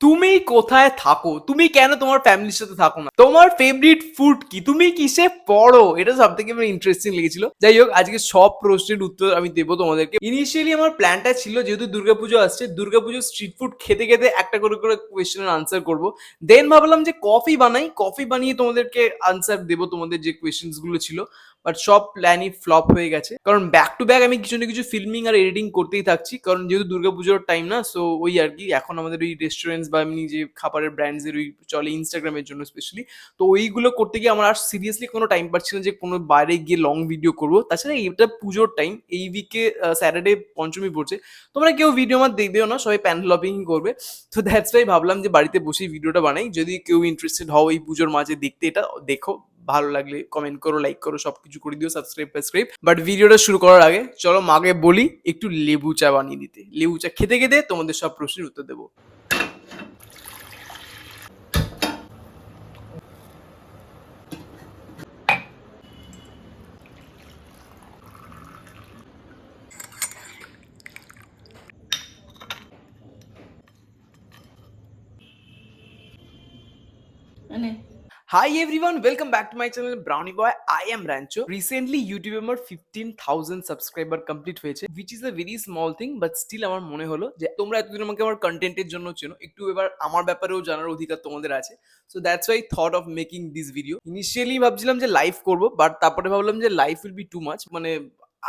তুমি কোথায় থাকো? তুমি কেন তোমার ফ্যামিলির সাথে থাকো না? তোমার ফেভারিট ফুড কি? তুমি কিসে পড়ো? এটা সব থেকে আমার ইন্টারেস্টিং লেগেছিল। যাই হোক, আজকে সব প্রশ্নের উত্তর আমি দেবো তোমাদেরকে। ইনিশিয়ালি আমার প্ল্যানটা ছিল যেহেতু দুর্গাপুজো আসছে দুর্গাপুজো স্ট্রিট ফুড খেতে খেতে একটা করে করে কোয়েশ্চেনের আনসার করব। দেন ভাবলাম যে কফি বানাই। কফি বানিয়ে তোমাদেরকে আনসার দেবো তোমাদের যে কোয়েশ্চেন্সগুলো ছিল। বাট সব প্ল্যানই ফ্লপ হয়ে গেছে। কারণ ব্যাক টু ব্যাক আমি কিছু না কিছু ফিল্মিং আর এডিটিং করতেই থাকছি। কারণ যেহেতু দুর্গাপুজোর টাইম না সো ওই আর কি এখন আমাদের ওই রেস্টুরেন্টস বা এমনি যে খাবারের ব্র্যান্ডসের ওই চলে ইনস্টাগ্রামের জন্য স্পেশালি তো ওইগুলো করতে গিয়ে আমার আর সিরিয়াসলি কোনো টাইম পাচ্ছি না যে কোনো বাইরে গিয়ে লং ভিডিও করব। তাছাড়া এটা পুজোর টাইম এই উইকে স্যাটারডে পঞ্চমী পড়ছে। তোমরা কেউ ভিডিও আমার দেখবেও না, সবাই প্যান্ডেল লপিং করবে। তো দ্যাটস ওয়াই ভাবলাম যে বাড়িতে বসেই ভিডিওটা বানাই। যদি কেউ ইন্টারেস্টেড হও এই পুজোর মাঝে দেখতে এটা, দেখো। ভালো লাগলে কমেন্ট করো লাইক করো, সবকিছু করে দিও সাবস্ক্রাইব ফাবস্ক্রাইব বাট ভিডিওটা শুরু করার আগে, চলো মাকে বলি, একটু লেবু চা বানিয়ে দিতে। লেবু চা খেতে খেতে তোমাদের সব প্রশ্নের উত্তর দেবো মানে hi everyone welcome back to my channel brownie boy I am Rancho recently ইউটিউবে আমার ফিফটিন থাউজেন্ড সাবস্ক্রাইবার কমপ্লিট হয়েছে which is a very small thing but still আমার মনে হলো যে তোমরা এতদিন আমাকে আমার কন্টেন্টের জন্য চেনো। একটু এবার আমার ব্যাপারেও জানার অধিকার তোমাদের আছে। So that's why thought of making this video initially ভাবছিলাম যে লাইভ করব বাট তারপরে ভাবলাম যে life will be too much মানে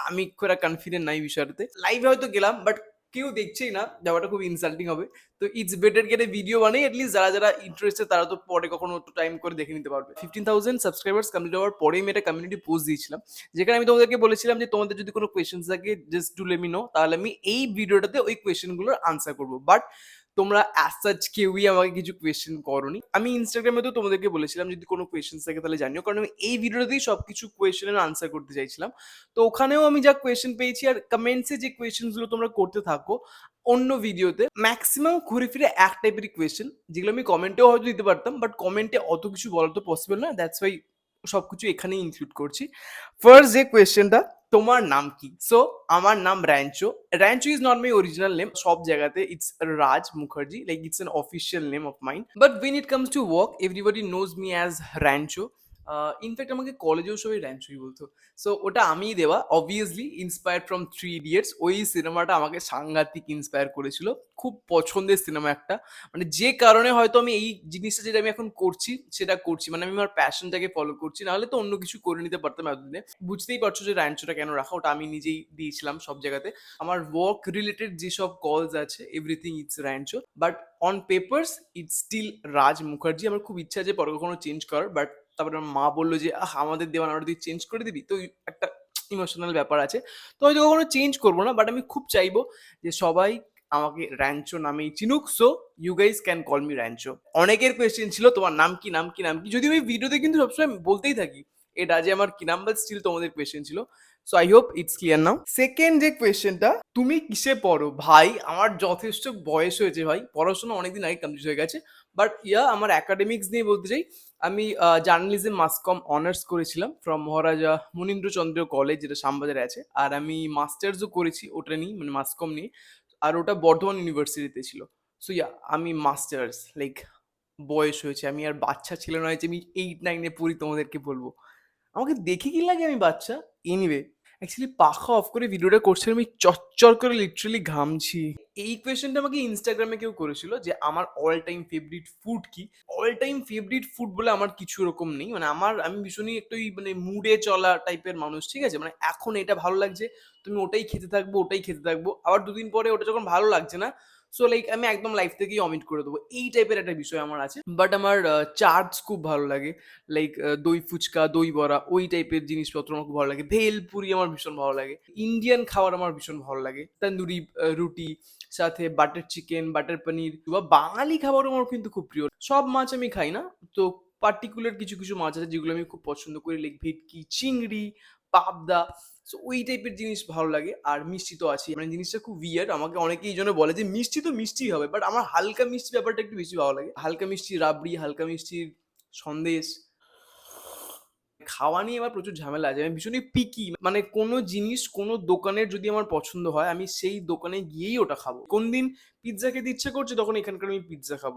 আমি খুব কনফিডেন্ট নাই বিষয়টাতে। লাইভে হয়তো গেলাম বাট কেউ দেখছেই না, যাওয়াটা খুব ইনসাল্টিং হবে। তো ইটস বেটার গেটে ভিডিও বানাই অ্যাটলিস্ট যারা যারা ইন্টারেস্টেড তারা তো পরে কখনো একটু টাইম করে দেখে নিতে পারবে। ফিফটিন থাউজেন্ড সাবস্ক্রাইবার্স কমপ্লিট হওয়ার পরে আমি একটা কমিউনিটি পোস্ট দিয়েছিলাম, যেখানে আমি তোমাদেরকে বলেছিলাম যে তোমাদের যদি কোনো কোয়েশ্চেন থাকে জাস্ট টু লেমি নো তাহলে আমি এই ভিডিওটাতে ওই কোয়েশ্চেনগুলোর আনসার করব। বাট তোমরা অ্যাজ কেউই আমাকে কিছু কোয়েশ্চেন করনি। আমি ইনস্টাগ্রামে তো তোমাদেরকে বলেছিলাম, যদি কোনো কোয়েশ্চেন থাকে তাহলে জানিও। কারণ আমি এই ভিডিওতেই সব কিছু কোয়েশ্চেনের আনসার করতে চাইছিলাম। তো ওখানেও আমি যা কোয়েশ্চেন পেয়েছি আর কমেন্টসে যে কোয়েশ্চেনগুলো তোমরা করতে থাকো, অন্য ভিডিওতে ম্যাক্সিমাম ঘুরে ফিরে এক টাইপেরই কোয়েশ্চেন যেগুলো আমি কমেন্টেও হয়তো দিতে পারতাম বাট কমেন্টে অত কিছু বলা তো পসিবল না। দ্যাটস ওয়াই সবকিছু এখানেই ইনক্লুড করছি। ফার্স্ট যে কোয়েশ্চেনটা তোমার নাম কি? সো আমার নাম Rancho Rancho is not my original name সব জায়গাতে it's Raj Mukherjee like it's an official name of mind but when it comes to work everybody knows me as Rancho in fact আমাকে কলেজেও সবাই র্যাঞ্চোই বলতো। So ওটা আমিই দেওয়া। Obviously inspired from Three Idiots ওই সিনেমাটা আমাকে সাংঘাতিক ইন্সপায়ার করেছিল। খুব পছন্দের সিনেমা একটা। মানে যে কারণে হয়তো আমি এই জিনিসটা যেটা আমি এখন করছি, সেটা করছি। মানে আমি আমার প্যাশনটাকে ফলো করছি। নাহলে তো অন্য কিছু করে নিতে পারতাম এতদিনে। বুঝতেই পারছ যে র্যাঞ্চোটা কেন রাখা? ওটা আমি নিজেই দিয়েছিলাম সব জায়গাতে। আমার ওয়ার্ক রিলেটেড যেসব কলস আছে everything it's Rancho but on papers it's still Raj Mukherjee আমার খুব ইচ্ছা আছে পরে কখনো চেঞ্জ করার বাট তারপরে আমার মা বলল যে, আহ, আমাদের দেওয়া নাম্বার তুই চেঞ্জ করে দিবি? তো একটা ইমোশনাল ব্যাপার আছে। তো হয়তো কখনো চেঞ্জ করব না বাট আমি খুব চাইব যে সবাই আমাকে র্যাঞ্চো নামেই চিনুক। So you guys can call me Rancho অনেকের কোয়েশ্চেন ছিল, তোমার নাম কি? নাম কি? নাম কি? যদি আমি ভিডিওতে কিন্তু সবসময় বলতেই থাকি। এটা যে আমার কি নাম্বার স্টিল তোমাদের কোয়েশ্চেন ছিল। So I hope it's clear now second যে কোয়েশ্চেনটা তুমি কিসে পড়ো? ভাই, আমার যথেষ্ট বয়স হয়েছে ভাই। পড়াশোনা অনেকদিন আগে কমপ্লিট হয়ে গেছে। বাট ইয়া আমার একাডেমিক্স নিয়ে বলতে চাই, আমি জার্নালিজম মাসকম অনার্স করেছিলাম ফ্রম মহারাজা মুনীন্দ্রচন্দ্র কলেজ যেটা শ্যামবাজারে আছে। আর আমি মাস্টার্সও করেছি ওটা নিয়ে মানে মাসকম নিয়ে। আর ওটা বর্ধমান ইউনিভার্সিটিতে ছিল। সো ইয়া আমি মাস্টার্স লাইক বয়স হয়েছে। আমি আর বাচ্চা ছিল না যে আমি এইট নাইনে পড়ি তোমাদেরকে বলব। আমাকে দেখে কি লাগে আমি বাচ্চা? এনিওয়ে অ্যাকচুয়ালি পাখা অফ করে ভিডিওটা করছিলাম আমি চচ্চর করে লিটারালি ঘামছি। এই কোয়েশ্চেনটা আমাকে ইনস্টাগ্রামে কেউ করেছিল যে আমার অল টাইম ফেভারিট ফুড কি? অল টাইম ফেভারিট ফুড বলে আমার কিছু এরকম নেই। মানে আমার, আমি ভীষণই একটু মানে মুডে চলা টাইপের মানুষ, ঠিক আছে? মানে এখন এটা ভালো লাগছে, তুমি ওটাই খেতে থাকব, ওটাই খেতে থাকব। আবার দুদিন পরে ওটা যখন ভালো লাগছে না সো লাইক আমি একদম লাইফ থেকেই অমিট করে দেবো। এই টাইপের একটা বিষয় আমার আছে। বাট আমার চার্জ খুব ভালো লাগে। লাইক দই ফুচকা, দই বড়া, ওই টাইপের জিনিসপত্র আমার খুব ভালো লাগে। ভেলপুরি আমার ভীষণ ভালো লাগে। ইন্ডিয়ান খাবার আমার ভীষণ ভালো লাগে। তন্দুরি রুটি, সাথে বাটার চিকেন বাটার পনির বা বাঙালি খাবারও আমার কিন্তু খুব প্রিয়। সব মাছ আমি খাই না। তো পার্টিকুলার কিছু কিছু মাছ আছে যেগুলো আমি খুব পছন্দ করি। লাইক ভেটকি, চিংড়ি, পাবদা সো ওই টাইপের জিনিস ভালো লাগে। আর মিষ্টি তো আছে মানে জিনিসটা খুব উইয়ার্ড আমাকে অনেকেই জন্য বলে যে, মিষ্টি তো মিষ্টি হবে। বাট আমার হালকা মিষ্টি ব্যাপারটা একটু বেশি ভালো লাগে। হালকা মিষ্টি রাবড়ি, হালকা মিষ্টির সন্দেশ। খাওয়া নিয়ে আমার প্রচুর ঝামেলা আছে। আমি ভীষণই পিকি মানে কোনো জিনিস, কোনো দোকানের যদি আমার পছন্দ হয়, আমি সেই দোকানে গিয়েই ওটা খাব। কোন দিন পিৎজা খেতে ইচ্ছে করছে, তখন এখানকার আমি পিৎজা খাব।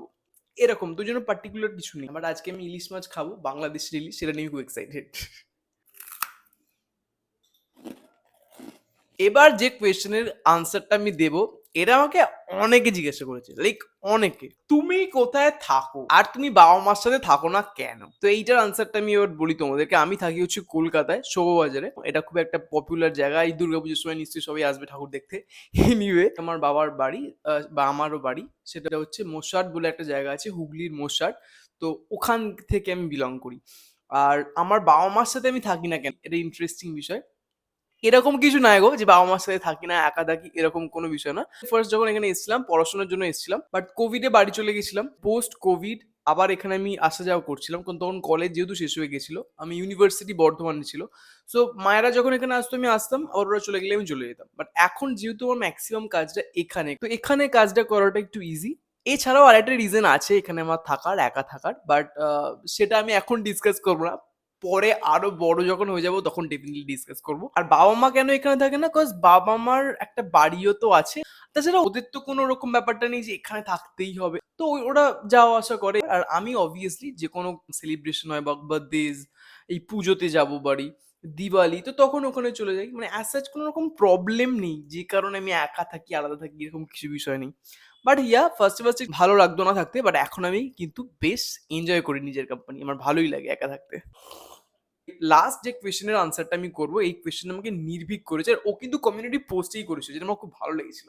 এরকম। তো জন্য পার্টিকুলার কিছু নেই। বাট আজকে আমি ইলিশ মাছ খাব, বাংলাদেশের ইলিশ, সেটা নিয়ে খুব এক্সাইটেড এবার যে কোয়েশ্চেনের আনসারটা আমি দেব, এরা আমাকে অনেকে জিজ্ঞাসা করেছে লাইক অনেকে। তুমি কোথায় থাকো? আর তুমি বাবা মার সাথে থাকো না কেন? তো এইটার আনসারটা আমি এবার বলি তোমাদেরকে। আমি থাকি হচ্ছে কলকাতায়, শোভাবাজারে। এটা খুব একটা পপুলার জায়গা। এই দুর্গাপুজোর সময় নিশ্চয়ই সবাই আসবে ঠাকুর দেখতে। এনিওয়ে আমার বাবার বাড়ি বা আমারও বাড়ি, সেটা হচ্ছে মোশাট বলে একটা জায়গা আছে, হুগলির মোশাট। তো ওখান থেকে আমি বিলং করি। আর আমার বাবা মার সাথে আমি থাকি না কেন? এটা ইন্টারেস্টিং বিষয়। এরকম কিছু নাই গো যে বাবা মার সাথে থাকি না, একা থাকি, এরকম কোনো বিষয় না। ফার্স্ট যখন এখানে এসেছিলাম, পড়াশোনার জন্য এসেছিলাম বাট কোভিডে বাড়ি চলে গেছিলাম। পোস্ট কোভিড আবার এখানে আমি আসা যাওয়া করছিলাম, কারণ তখন কলেজ যেহেতু শেষ হয়ে গেছিল, আমি ইউনিভার্সিটি বর্ধমানে ছিল। সো মায়েরা যখন এখানে আসতো, আমি আসতাম আর ওরা চলে গেলে আমি চলে যেতাম। বাট এখন যেহেতু আমার ম্যাক্সিমাম কাজটা এখানে, তো এখানে কাজটা করাটা একটু ইজি এছাড়াও আরেকটা রিজন আছে এখানে আমার থাকার, একা থাকার বাট সেটা আমি এখন ডিসকাস করব না। পরে আরও বড় যখন হয়ে যাব, তখন ডেফিনেটলি ডিসকাস করব। আর বাবা মা কেন এখানে থাকে না? কজ বাবা মার একটা বাড়িও তো আছে। তাছাড়া ওদের তো কোনো রকম ব্যাপারটা নেই যে এখানে থাকতেই হবে। তো ওরা যাওয়া আসা করে। আর আমি অবভিয়াসলি যে কোনো সেলিব্রেশন হয় বা বার্থডেজ এই পুজোতে যাব বাড়ি, দিওয়ালি, তো তখন ওখানে চলে যাই। মানে অ্যাজ সাচ কোনো রকম প্রবলেম নেই। যে কারণে আমি একা থাকি, আলাদা থাকি, এরকম কিছু বিষয় নেই। বাট ইয়া ফার্স্টে ফার্স্টে ভালো লাগতো না থাকতে বাট এখন আমি কিন্তু বেশ এনজয় করি নিজের কোম্পানি আমার ভালোই লাগে একা থাকতে। লাস্ট যে কোয়েশ্চেনের আনসারটা আমি করব, এই কোয়েশ্চেন আমাকে নির্ভীক করেছে, আর ও কিন্তু কমিউনিটি পোস্টেই করেছে যেটা আমার খুব ভালো লেগেছিল।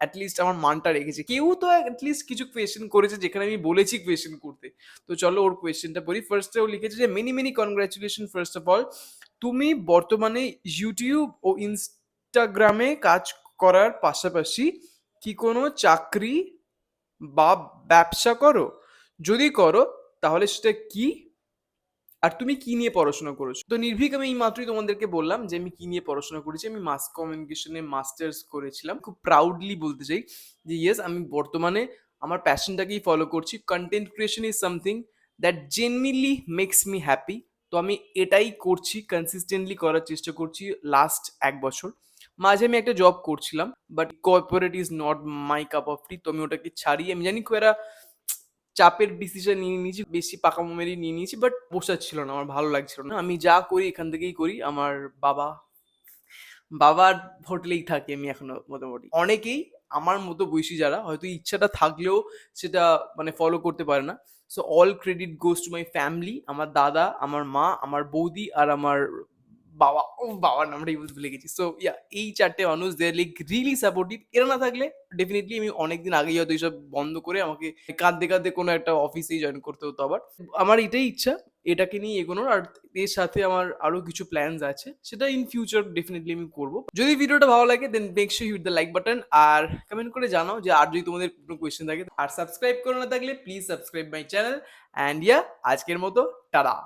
অ্যাটলিস্ট আমার মানটা রেখেছে। কেউ তো অ্যাটলিস্ট কিছু কোয়েশ্চেন করেছে, যেখানে আমি বলেছি কোয়েশ্চেন করতে। তো চলো ওর কোয়েশ্চেনটা পড়ি। ফার্স্টে ও লিখেছে যে many many congratulation first of all তুমি বর্তমানে ইউটিউব ও ইনস্টাগ্রামে কাজ করার পাশাপাশি কি কোনো চাকরি বা ব্যবসা করো? যদি করো, তাহলে সেটা কি? আর তুমি কি নিয়ে পড়াশোনা করেছ? তো নির্ভীক আমি এই মাত্রই তোমাদেরকে বললাম যে আমি কি নিয়ে পড়াশোনা করেছি। আমি মাস কমিউনিকেশনে মাস্টার্স করেছিলাম। খুব প্রাউডলি বলতে চাই যে ইয়েস আমি বর্তমানে আমার প্যাশনটাকেই ফলো করছি। Content creation is something that genuinely makes me happy তো আমি এটাই করছি কনসিস্টেন্টলি করার চেষ্টা করছি লাস্ট এক বছর। মাঝে আমি একটা জব করছিলাম but corporate is not my cup of tea তো আমি ওটাকে ছাড়িয়ে, আমি জানি খুব চাপের ডিসিশন নিয়ে নিয়েছি, বেশি পাকা মেরে নিয়ে নিয়েছি বাট ছিল না, আমার ভালো লাগছিল না। আমি যা করি এখান থেকেই করি, আমার বাবা, বাবার হোটেলেই থাকি আমি এখনও মোটামুটি। অনেকেই আমার মতো বয়সী যারা, হয়তো ইচ্ছাটা থাকলেও সেটা মানে ফলো করতে পারে না। So all credit goes to my family আমার দাদা, আমার মা, আমার বৌদি আর আমার বাবা, ও বাবার নামটাই বলতে ভুলে গেছি। সো ইয়া এই চারটে মানুষ দে লাইক রিয়েলি সাপোর্টিভ এরা না থাকলে ডেফিনেটলি আমি অনেকদিন আগেই হয়তো এইসব বন্ধ করে আমাকে কাঁদতে কাঁদতে কোনো একটা অফিসেই জয়েন করতে হতো আবার। আমার এটাই ইচ্ছা, এটাকে নিয়ে এগোনোর। আর এর সাথে আমার আরও কিছু প্ল্যানস আছে, সেটা ইন ফিউচার ডেফিনেটলি আমি করব। যদি ভিডিওটা ভালো লাগে then make sure hit the like button R comment করে জানাও যে আর যদি তোমাদের কোনো কোয়েশ্চেন থাকে। আর সাবস্ক্রাইব করে না থাকলে please subscribe my channel and yeah আজকের মতো টাটা